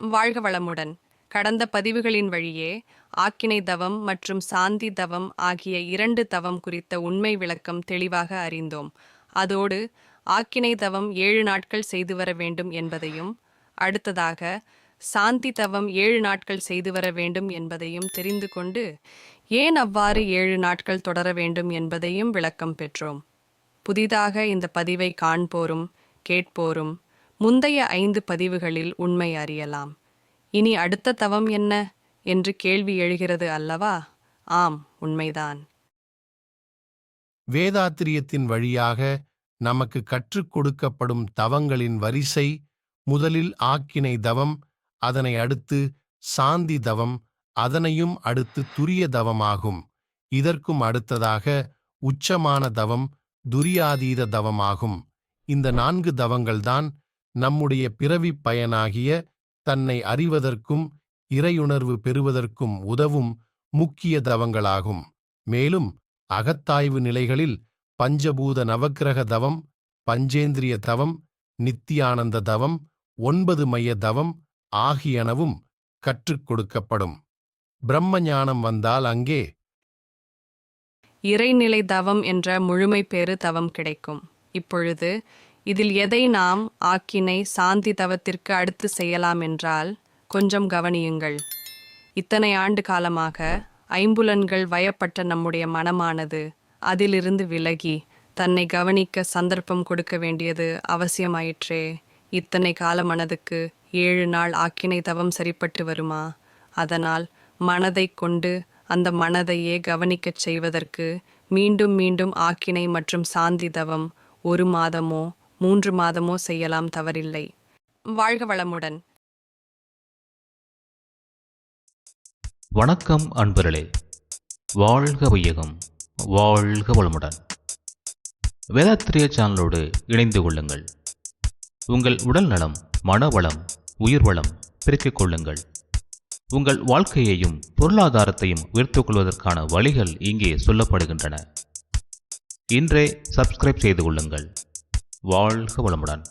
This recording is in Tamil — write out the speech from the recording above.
வாழ்க வளமுடன். கடந்த பதிவுகளின் வழியே ஆக்கினை தவம் மற்றும் சாந்தி தவம் ஆகிய இரண்டு தவம் குறித்த உண்மை விளக்கம் தெளிவாக அறிந்தோம். அதோடு ஆக்கினை தவம் ஏழு நாட்கள் செய்து வர வேண்டும் என்பதையும் அடுத்ததாக சாந்தி தவம் ஏழு நாட்கள் செய்து வர வேண்டும் என்பதையும் தெரிந்து கொண்டு ஏன் அவ்வாறு ஏழு நாட்கள் தொடர வேண்டும் என்பதையும் விளக்கம் பெற்றோம். புதிதாக இந்த பதிவை காண்போரும் கேட்போரும் முந்தைய ஐந்து பதிவுகளில் உண்மை அறியலாம். இனி அடுத்த தவம் என்ன? என்று கேள்வி எழுகிறது அல்லவா? ஆம் உண்மைதான். வேதாத்திரியத்தின் வழியாக நமக்கு கற்றுக் கொடுக்கப்படும் தவங்களின் வரிசை முதலில் ஆக்கினை தவம் அதனை அடுத்து சாந்தி தவம் அதனையும் அடுத்து துரிய தவமாகும். இதற்கும் அடுத்ததாக உச்சமான தவம் துரியாதீத தவமாகும். இந்த நான்கு தவங்கள்தான் நம்முடைய பிறவிப் பயனாகிய தன்னை அறிவதற்கும் இறையுணர்வு பெறுவதற்கும் உதவும் முக்கிய தவங்களாகும். மேலும் அகத்தாய்வு நிலைகளில் பஞ்சபூத நவக்கிரக தவம் பஞ்சேந்திரிய தவம் நித்தியானந்த தவம் ஒன்பது மைய தவம் ஆகியனவும் கற்றுக் கொடுக்கப்படும். பிரம்ம ஞானம் வந்தால் அங்கே இறைநிலை தவம் என்ற முழுமை பேறு தவம் கிடைக்கும். இப்பொழுது இதில் எதை நாம் ஆக்கினை சாந்தி தவத்திற்கு அடுத்து செய்யலாம் என்றால் கொஞ்சம் கவனியுங்கள். இத்தனை ஆண்டு காலமாக ஐம்புலன்கள் வயப்பட்ட நம்முடைய மனமானது அதிலிருந்து விலகி தன்னை கவனிக்க சந்தர்ப்பம் கொடுக்க வேண்டியது அவசியமாயிற்றே. இத்தனை கால மனதுக்கு ஏழு நாள் ஆக்கினை தவம் சரிப்பட்டு வருமா? அதனால் மனதைக் கொண்டு அந்த மனதையே கவனிக்கச் செய்வதற்கு மீண்டும் மீண்டும் ஆக்கினை மற்றும் சாந்தி தவம் ஒரு மாதமோ மூன்று மாதமோ செய்யலாம் தவறில்லை. வாழ்க வளமுடன். வணக்கம் அன்பர்களே. வாழ்க வையகம். வாழ்க வளமுடன். வேதாத்திரிய சேனலோடு இணைந்து கொள்ளுங்கள். உங்கள் உடல் நலம் மனவளம் உயிர் வளம் பெருக்கிக் கொள்ளுங்கள். உங்கள் வாழ்க்கையையும் பொருளாதாரத்தையும் உயர்த்துக் கொள்வதற்கான வழிகள் இங்கே சொல்லப்படுகின்றன. இன்றே சப்ஸ்கிரைப் செய்து கொள்ளுங்கள். வாழ்க வளமுடன்.